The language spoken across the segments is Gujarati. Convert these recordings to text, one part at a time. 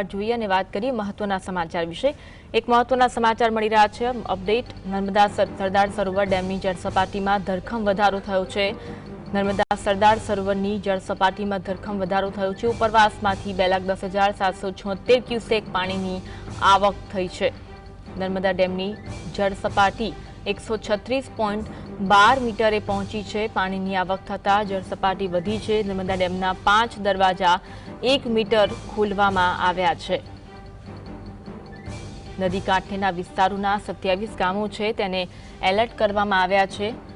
જોઈએ અને વાત કરીએ મહત્વના સમાચાર વિશે. એક મહત્વના સમાચાર મળી રહ્યા છે. અપડેટ, નર્મદા સરદાર સરોવર ડેમની જળ સપાટીમાં ધરખમ વધારો થયો છે. નર્મદા સરદાર સરોવરની જળ સપાટીમાં ધરખમ વધારો થયો છે. ઉપરવાસમાંથી બે લાખ દસ હજાર સાતસો છોતેર ક્યુસેક પાણીની આવક થઈ છે. નર્મદા ડેમની જળ સપાટી એકસો છત્રીસ પોઈન્ટ બાર મીટરે પહોંચી છે. પાણીની આવક થતાં જળસપાટી વધી છે. નર્મદા ડેમના પાંચ દરવાજા એક મીટર ખોલવામાં આવ્યા છે. નદી કાંઠેના વિસ્તારોના સત્યાવીસ ગામો છે. તેને એલર્ટ કરવામાં આવ્યા છે.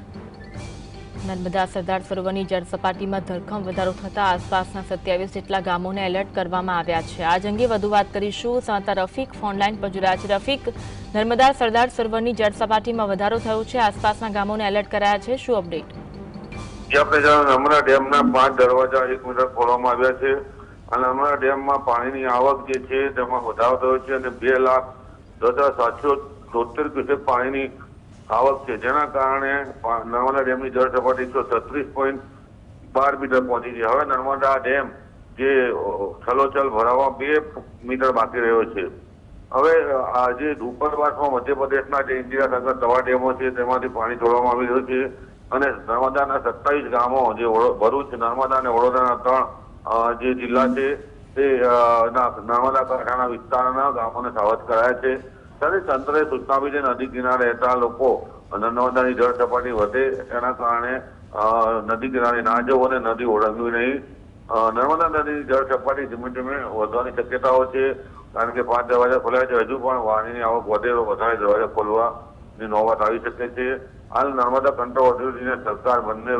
નર્મદા સરદાર સરોવરની જળસપાટીમાં ધરખમ વધારો થતાં આસપાસના સત્યાવીસ જેટલા ગામોને એલર્ટ કરવામાં આવ્યા છે. આજ અંગે વધુ વાત કરીશું. સાંતા રફીક ફોનલાઈન પર જોડાયા છે રફીક. નર્મદા સરદાર સરોવરની જળ સપાટીમાં વધારો થયો છે. આસપાસના ગામોને એલર્ટ કરાયા છે. શું અપડેટ? નર્મદા ડેમના પાંચ દરવાજા એક મીટર ખોલવામાં આવ્યા છે અને નર્મદા ડેમમાં પાણીની આવક જે છે તેમાં વધારો થયો છે અને બે લાખ દસ હજાર સાતસો તોતેર ક્યુસેક પાણીની આવક છે. જેના કારણે નર્મદા ડેમની જળ સપાટી એકસો છત્રીસ પોઈન્ટ બાર મીટર પહોંચી છે. હવે નર્મદા ડેમ જે છલોછલ ભરાવા બે મીટર બાકી રહ્યો છે. હવે આ જે ઉપરવાસમાં મધ્યપ્રદેશના જે ઇન્દિરા સાગર તવા ડેમો છે, તેમાંથી પાણી છોડવામાં આવી રહ્યું છે. અને નર્મદાના સત્તાવીસ ગામો, જે ભરૂચ, નર્મદા અને વડોદરાના ત્રણ જે જિલ્લા છે, તે નર્મદા કાંઠાના વિસ્તારના ગામોને સાવધ કરાયા છે. ત્યારે તંત્રએ છે નદી કિનારે રહેતા લોકો નર્મદાની જળ સપાટી વધે એના કારણે નદી કિનારે ના જવું અને નદી ઓળંગવી નહીં. નર્મદા નદીની જળ સપાટી ધીમે ધીમે વધવાની શક્યતાઓ છે, કારણ કે પાંચ દરવાજા ખોલ્યા છે, હજુ પણ પાણીની આવક વધે તો વધારે દરવાજા ખોલવાની નોબત આવી શકે છે. હાલ નર્મદા કંટ્રોલ ઓથોરિટીને સરકાર બંને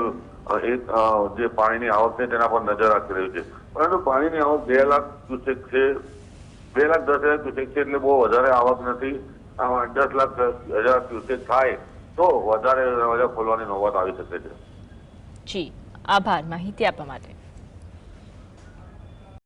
એક જે પાણીની આવક છે તેના પર નજર રાખી રહ્યું છે. પરંતુ પાણીની આવક બે લાખ ક્યુસેક છે. બે લાખ દસ હજાર ક્યુસેક છે એટલે બહુ વધારે આવક નથી. દસ લાખ હજાર ક્યુસેક થાય તો વધારે દરવાજા ખોલવાની નોબત આવી શકે છે. જી, આભાર. માહિતી આપવા માટે.